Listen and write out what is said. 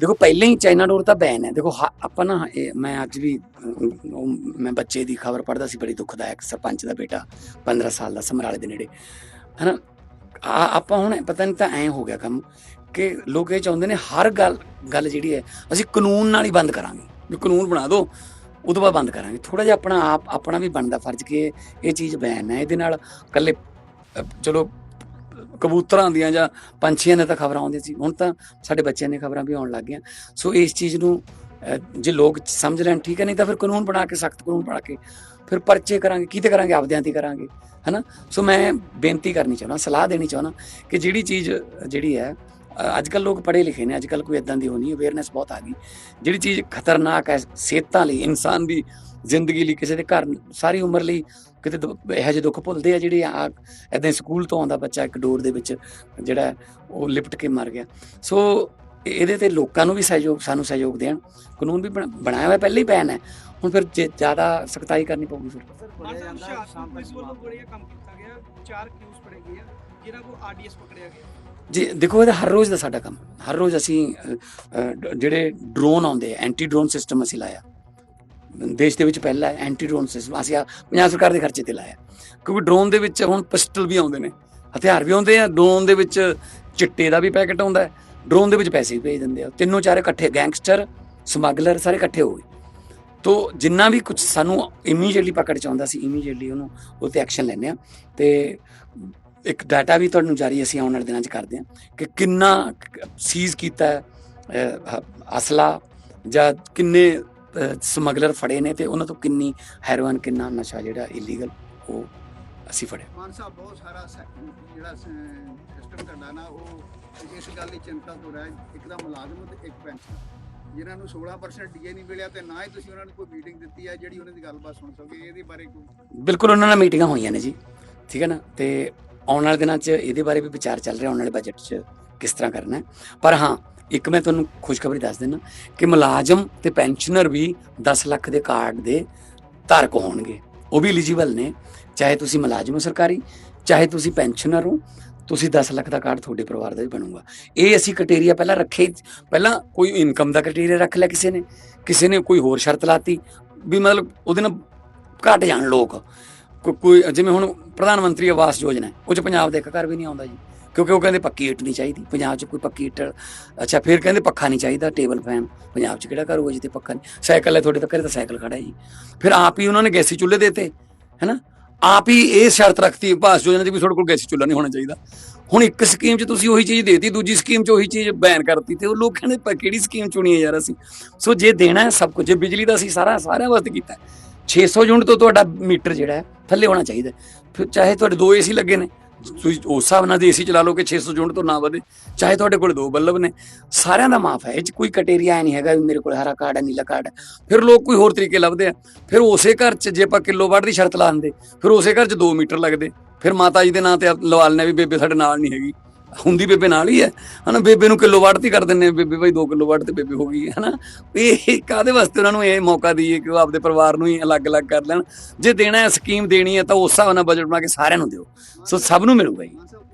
ਦੇਖੋ, ਪਹਿਲਾਂ ਹੀ ਚਾਈਨਾ ਡੋਰ ਤਾਂ ਬੈਨ ਹੈ। ਦੇਖੋ, ਹ- ਆਪਾਂ ਨਾ, ਇਹ ਮੈਂ ਅੱਜ ਵੀ ਉਹ ਮੈਂ ਬੱਚੇ ਦੀ ਖਬਰ ਪੜ੍ਹਦਾ ਸੀ, ਬੜੀ ਦੁਖਦਾਇਕ ਸਰਪੰਚ ਦਾ ਬੇਟਾ 15 ਸਾਲ ਦਾ, ਸਮਰਾਲੇ ਦੇ ਨੇੜੇ। ਹਨਾ? ਆ, ਆਪਾਂ ਹੁਣ ਪਤਾ ਨਹੀਂ ਤਾਂ ਐ ਹੋ ਗਿਆ ਕੰਮ ਕਿ ਲੋਕ ਇਹ ਚਾਹੁੰਦੇ ਨੇ ਹਰ ਗੱਲ ਗੱਲ ਜਿਹੜੀ ਹੈ, ਅਸੀਂ ਕਾਨੂੰਨ ਨਾਲ ਹੀ ਬੰਦ ਕਰਾਂਗੇ। ਵੀ ਕਾਨੂੰਨ ਬਣਾ ਦਿਓ ਉਦੋਂ ਬਾਅਦ ਬੰਦ ਕਰਾਂਗੇ। ਥੋੜਾ ਜਿਹਾ ਆਪਣਾ ਆਪ, ਆਪਣਾ ਵੀ ਬਣਦਾ ਫਰਜ਼ ਕਿ ਇਹ- ਚੀਜ਼ ਬੈਨ ਹੈ। ਇਹਦੇ ਨਾਲ ਇਕੱਲੇ ਚਲੋ ਕਬੂਤਰਾਂ ਦੀਆਂ ਜਾਂ ਪੰਛੀਆਂ ਦੀਆਂ ਤਾਂ ਖਬਰਾਂ ਆਉਂਦੀਆਂ ਸੀ। ਹੁਣ ਤਾਂ ਸਾਡੇ ਬੱਚਿਆਂ ਦੀਆਂ ਖਬਰਾਂ ਵੀ ਆਉਣ ਲੱਗ ਗਈਆਂ। ਸੋ ਇਸ ਚੀਜ਼ ਨੂੰ ਜੇ ਲੋਕ ਸਮਝ ਲੈਣ, ਠੀਕ ਹੈ, ਨਹੀਂ ਤਾਂ ਫਿਰ ਕਾਨੂੰਨ ਬਣਾ ਕੇ, ਸਖਤ ਕਾਨੂੰਨ ਬਣਾ ਕੇ ਫਿਰ ਪਰਚੇ ਕਰਾਂਗੇ ਕਿਤੇ ਕਰਾਂਗੇ? ਆਪਦਿਆਂ ਤੇ ਕਰਾਂਗੇ, ਹਨਾ? ਸੋ ਮੈਂ ਬੇਨਤੀ ਕਰਨੀ ਚਾਹੁੰਦਾ, ਸਲਾਹ ਦੇਣੀ ਚਾਹੁੰਦਾ ਕਿ ਜਿਹੜੀ ਚੀਜ਼, ਜਿਹੜੀ ਹੈ ਅੱਜ ਕੱਲ ਲੋਕ ਪੜ੍ਹੇ ਲਿਖੇ ਨੇ ਅੱਜ ਕੱਲ ਕੋਈ ਇਦਾਂ ਦੀ ਹੋਣੀ ਅਵੇਅਰਨੈਸ ਬਹੁਤ ਆ ਗਈ। ਜਿਹੜੀ ਚੀਜ਼ ਖਤਰਨਾਕ ਹੈ ਸਿਹਤਾਂ ਲਈ, ਇਨਸਾਨ ਦੀ ਜ਼ਿੰਦਗੀ ਲਈ, ਕਿਸੇ ਦੇ ਘਰ, ਸਾਰੀ ਉਮਰ ਲਈ ਕਿਤੇ ਇਹੋ ਜਿਹੇ ਦੁੱਖ ਭੁੱਲਦੇ ਆ ਜਿਹੜੇ ਆ ਇਦਾਂ ਸਕੂਲ ਤੋਂ ਆਉਂਦਾ ਬੱਚਾ ਇੱਕ ਡੋਰ ਦੇ ਵਿੱਚ ਜਿਹੜਾ ਉਹ ਲਿਪਟ ਕੇ ਮਰ ਗਿਆ। ਸੋ ਇਹ- ਇਹਦੇ ਤੇ ਲੋਕਾਂ ਨੂੰ ਵੀ ਸਹਿਯੋਗ ਸਾਨੂੰ ਸਹਿਯੋਗ ਦੇਣ। ਕਾਨੂੰਨ ਵੀ ਬਣਾ- ਬਣਾਇਆ ਹੋਇਆ ਪਹਿਲਾਂ ਹੀ ਬੈਨ ਹੈ। ਹੁਣ ਫਿਰ ਜੇ ਜ਼ਿਆਦਾ ਸਖਤਾਈ ਕਰਨੀ ਪਊਗੀ ਫਿਰ। ਮਾਨ ਸਾਹਿਬ ਹੁਸ਼ਿਆਰਪੁਰ ਪੁਲਿਸ ਵੱਲੋਂ ਬੜੀਆ ਕੰਮ ਕੀਤਾ ਗਿਆ। ਚਾਰ ਕਿਊਸ ਫੜੇ ਗਏ ਆ ਜਿਨ੍ਹਾਂ ਕੋ ਆਰਡੀਐਸ ਪਕੜਿਆ ਗਿਆ। ਜੀ ਦੇਖੋ ਇਹਦਾ ਹਰ ਰੋਜ਼ ਦਾ ਸਾਡਾ ਕੰਮ। ਹਰ ਰੋਜ਼ ਅਸੀਂ ਜਿਹੜੇ ਡਰੋਨ ਆਉਂਦੇ ਆ ਐਂਟੀ ਡਰੋਨ ਸਿਸਟਮ ਅਸੀਂ ਲਾਇਆ। ਦੇਸ਼ ਦੇ ਵਿੱਚ ਪਹਿਲਾ ਐਂਟੀ ਡਰੋਨ ਸਿਸਟਮ ਅਸੀਂ ਆ ਪੰਜਾਬ ਸਰਕਾਰ ਦੇ ਖਰਚੇ ਤੇ ਲਾਇਆ। ਕਿਉਂਕਿ ਡਰੋਨ ਦੇ ਵਿੱਚ ਹੁਣ ਪਿਸਟਲ ਵੀ ਆਉਂਦੇ ਨੇ, ਹਥਿਆਰ ਵੀ ਆਉਂਦੇ ਆ ਡਰੋਨ ਦੇ ਵਿੱਚ ਚਿੱਟੇ ਦਾ ਵੀ ਪੈਕੇਟ ਆਉਂਦਾ ਹੈ ਡਰੋਨ ਦੇ ਵਿੱਚ ਪੈਸੇ ਵੀ ਭੇਜ ਦਿੰਦੇ ਆ। ਤਿੰਨੋਂ ਚਾਰੇ ਇਕੱਠੇ ਗੈਂਗਸਟਰ ਸਮਗਲਰ ਸਾਰੇ ਇਕੱਠੇ ਹੋ ਗਏ। ਤੋ ਜਿੰਨਾ ਵੀ ਕੁਝ ਸਾਨੂੰ ਇਮੀਡੀਏਟਲੀ ਪਕੜ ਚ ਆਉਂਦਾ ਸੀ ਇਮੀਡੀਏਟਲੀ ਉਹਨੂੰ, ਉਹ ਤੇ ਐਕਸ਼ਨ ਲੈਂਦੇ ਆ ਤੇ ਇੱਕ ਡਾਟਾ ਵੀ ਤੁਹਾਨੂੰ ਜਾਰੀ ਅਸੀਂ ਆਉਣ ਵਾਲੇ ਦਿਨਾਂ 'ਚ ਕਰਦੇ ਹਾਂ ਕਿ ਕਿੰਨਾ ਸੀਜ਼ ਕੀਤਾ ਅਸਲਾ ਜਾਂ ਕਿੰਨੇ ਸਮਗਲਰ ਫੜੇ ਨੇ ਤੇ ਉਹਨਾਂ ਤੋਂ ਕਿੰਨੀ ਹੈਰੋਇਨ ਕਿੰਨਾ ਨਸ਼ਾ ਜਿਹੜਾ ਇਲੀਗਲ ਉਹ ਅਸੀਂ ਫੜਿਆ। ਮਾਨ ਸਾਹਿਬ ਬਹੁਤ ਸਾਰਾ ਜਿਹੜਾ ਸਿਸਟਮ ਤੁਹਾਡਾ ਨਾ ਉਹ ਇਸ ਗੱਲ ਦੀ ਚਿੰਤਾ ਤੋਂ ਰਹਿ ਇੱਕ ਤਾਂ ਮੁਲਾਜ਼ਮ ਤੇ ਇੱਕ ਪੈਨਸ਼ਨ ਜਿਨ੍ਹਾਂ ਨੂੰ 16% ਡੀਏ ਨਹੀਂ ਮਿਲਿਆ ਤੇ ਨਾ ਹੀ ਤੁਸੀਂ ਉਹਨਾਂ ਨੂੰ ਕੋਈ ਮੀਟਿੰਗ ਦਿੱਤੀ ਹੈ ਜਿਹੜੀ ਉਹਨਾਂ ਦੀ ਗੱਲਬਾਤ ਸੁਣ ਸਕੋਗੇ ਇਹਦੇ ਬਾਰੇ ਕੋਈ? ਬਿਲਕੁਲ ਉਹਨਾਂ ਨਾਲ ਮੀਟਿੰਗਾਂ ਹੋਈਆਂ ਨੇ ਜੀ ਠੀਕ ਹੈ ਨਾ? ਤੇ ਆਉਣ ਵਾਲੇ ਦਿਨਾਂ 'ਚ ਇਹਦੇ ਬਾਰੇ ਵੀ ਵਿਚਾਰ ਚੱਲ ਰਿਹਾ ਆਉਣ ਵਾਲੇ ਬਜਟ 'ਚ ਕਿਸ ਤਰ੍ਹਾਂ ਕਰਨਾ ਹੈ। ਪਰ ਹਾਂ ਇੱਕ ਮੈਂ ਤੁਹਾਨੂੰ ਖੁਸ਼ਖਬਰੀ ਦੱਸ ਦਿੰਦਾ ਕਿ ਮੁਲਾਜ਼ਮ ਤੇ ਪੈਨਸ਼ਨਰ ਵੀ 10 ਲੱਖ ਦੇ ਕਾਰਡ ਦੇ ਧਾਰਕ ਹੋਣਗੇ। ਉਹ ਵੀ ਐਲੀਜੀਬਲ ਨੇ, ਚਾਹੇ ਤੁਸੀਂ ਮੁਲਾਜ਼ਮ ਹੋ ਸਰਕਾਰੀ, ਚਾਹੇ ਤੁਸੀਂ ਪੈਨਸ਼ਨਰ ਹੋ, ਤੁਸੀਂ 10 ਲੱਖ ਦਾ ਕਾਰਡ ਤੁਹਾਡੇ ਪਰਿਵਾਰ ਦਾ ਵੀ ਬਣੂਗਾ। ਇਹ ਅਸੀਂ ਕ੍ਰਾਈਟੇਰੀਆ ਪਹਿਲਾਂ ਰੱਖੇ, ਪਹਿਲਾਂ ਕੋਈ ਇਨਕਮ ਦਾ ਕ੍ਰਾਈਟੇਰੀਆ ਰੱਖ ਲਿਆ ਕਿਸੇ ਨੇ ਕਿਸੇ ਨੇ ਕੋਈ ਹੋਰ ਸ਼ਰਤ ਲਾਤੀ, ਵੀ ਮਤਲਬ ਉਹਦੇ ਨਾਲ ਘਟ ਜਾਣ ਲੋਕ। ਕੋਈ, ਜਿਵੇਂ ਹੁਣ ਪ੍ਰਧਾਨ ਮੰਤਰੀ ਆਵਾਸ ਯੋਜਨਾ ਉਹ ਚ ਪੰਜਾਬ ਦੇ ਇੱਕ ਘਰ ਵੀ ਨਹੀਂ ਆਉਂਦਾ ਜੀ। ਕਿਉਂਕਿ ਉਹ ਕਹਿੰਦੇ ਪੱਕੀ ਇੱਟ ਨਹੀਂ ਚਾਹੀਦੀ ਪੰਜਾਬ 'ਚ ਕੋਈ ਪੱਕੀ ਇੱਟ ਅੱਛਾ ਫਿਰ ਕਹਿੰਦੇ ਪੱਖਾ ਨਹੀਂ ਚਾਹੀਦਾ ਟੇਬਲ ਫੈਨ ਪੰਜਾਬ 'ਚ ਕਿਹੜਾ ਘਰ ਹੋਊਗਾ ਜਿੱਥੇ ਪੱਖਾ ਨਹੀਂ ਸਾਈਕਲ ਹੈ ਤੁਹਾਡੇ ਤੱਕ ਤਾਂ ਸਾਈਕਲ ਖੜਾ ਹੈ ਜੀ। ਫਿਰ ਆਪ ਹੀ ਉਹਨਾਂ ਨੇ ਗੈਸੀ ਚੁੱਲ੍ਹੇ ਦੇਤੇ ਹੈਨਾ? ਆਪ ਹੀ ਇਹ ਸ਼ਰਤ ਰੱਖਤੀ ਭਾਸ ਯੋਜਨਾ 'ਚ ਵੀ ਤੁਹਾਡੇ ਕੋਲ ਗੈਸੀ ਚੁੱਲ੍ਹਾ ਨਹੀਂ ਹੋਣਾ ਚਾਹੀਦਾ। ਹੁਣ ਇੱਕ ਸਕੀਮ 'ਚ ਤੁਸੀਂ ਉਹੀ ਚੀਜ਼ ਦੇਤੀ ਦੂਜੀ ਸਕੀਮ 'ਚ ਉਹੀ ਚੀਜ਼ ਬੈਨ ਕਰਤੀ ਤੇ ਉਹ ਲੋਕ ਕਹਿੰਦੇ ਕਿਹੜੀ ਸਕੀਮ ਚੁਣੀ ਹੈ ਯਾਰ ਅਸੀਂ? ਸੋ ਜੇ ਦੇਣਾ ਹੈ ਸਭ ਕੁਝ ਜੇ ਬਿਜਲੀ ਦਾ ਅਸੀਂ ਸਾਰਾ ਸਾਰਿਆਂ ਵਾਸਤੇ ਕੀਤਾ ਹੈ, 600 ਯੂਨਿਟ ਤੋਂ ਤੁਹਾਡਾ ਮੀਟਰ ਜਿਹੜਾ ਹੈ ਥੱਲੇ ਹੋਣਾ ਚਾਹੀਦਾ ਫਿਰ ਚਾਹੇ ਤੁਹਾਡੇ ਦੋ ਏਸੀ ਲੱਗੇ ਨੇ ਤੁਸੀਂ ਉਸ ਹਿਸਾਬ ਨਾਲ ਏਸੀ ਚਲਾ ਲਓ ਕਿ 600 ਯੂਨਿਟ ਤੋਂ ਨਾ ਵਧੇ। ਚਾਹੇ ਤੁਹਾਡੇ ਕੋਲ ਦੋ ਬੱਲਬ ਨੇ, ਸਾਰਿਆਂ ਦਾ ਮਾਫ ਹੈ, ਇਹ ਚ ਕੋਈ ਕਟੇਰੀਆ ਨਹੀਂ ਹੈਗਾ ਵੀ ਮੇਰੇ ਕੋਲ ਹਰਾ ਕਾਰਡ ਹੈ, ਨੀਲਾ ਕਾਰਡ ਹੈ। ਫਿਰ ਲੋਕ ਕੋਈ ਹੋਰ ਤਰੀਕੇ ਲੱਭਦੇ ਆ। ਫਿਰ ਉਸੇ ਘਰ 'ਚ ਜੇ ਆਪਾਂ ਕਿਲੋਵਾਟ ਦੀ ਸ਼ਰਤ ਲਾ ਦਿੰਦੇ ਫਿਰ ਉਸੇ ਘਰ 'ਚ 2 ਮੀਟਰ ਲੱਗਦੇ। ਫਿਰ ਮਾਤਾ ਜੀ ਦੇ ਨਾਂ ਤੇ ਲਵਾ ਲੈਣੇ ਵੀ ਬੇਬੇ ਸਾਡੇ ਨਾਲ ਨਹੀਂ ਹੈਗੀ। ਹੁੰਦੀ ਬੇਬੇ ਨਾਲ ਹੀ ਹੈ। ਹਨਾ ਬੇਬੇ ਨੂੰ ਕਿਲੋਵਾਟ ਤੇ ਕਰ ਦਿੰਨੇ ਆ, ਬੇਬੇ ਭਾਈ 2 ਕਿਲੋਵਾਟ ਤੇ ਬੇਬੇ ਹੋ ਗਈ ਹਨਾ। ਇਹ ਕਾਦੇ ਵਾਸਤੇ ਉਹਨਾਂ ਨੂੰ ਇਹ ਮੌਕਾ ਦਈਏ ਕਿ ਉਹ ਆਪਦੇ ਪਰਿਵਾਰ ਨੂੰ ਹੀ ਅਲੱਗ-ਅਲੱਗ ਕਰ ਲੈਣ। ਜੇ ਦੇਣਾ ਹੈ ਸਕੀਮ ਦੇਣੀ ਹੈ ਤਾਂ ਉਸ ਹਿਸਾਬ ਨਾਲ ਬਜਟ ਬਣਾ ਕੇ ਸਾਰਿਆਂ ਨੂੰ ਦਿਓ। ਸੋ ਸਭ ਨੂੰ ਮਿਲੂਗਾ ਜੀ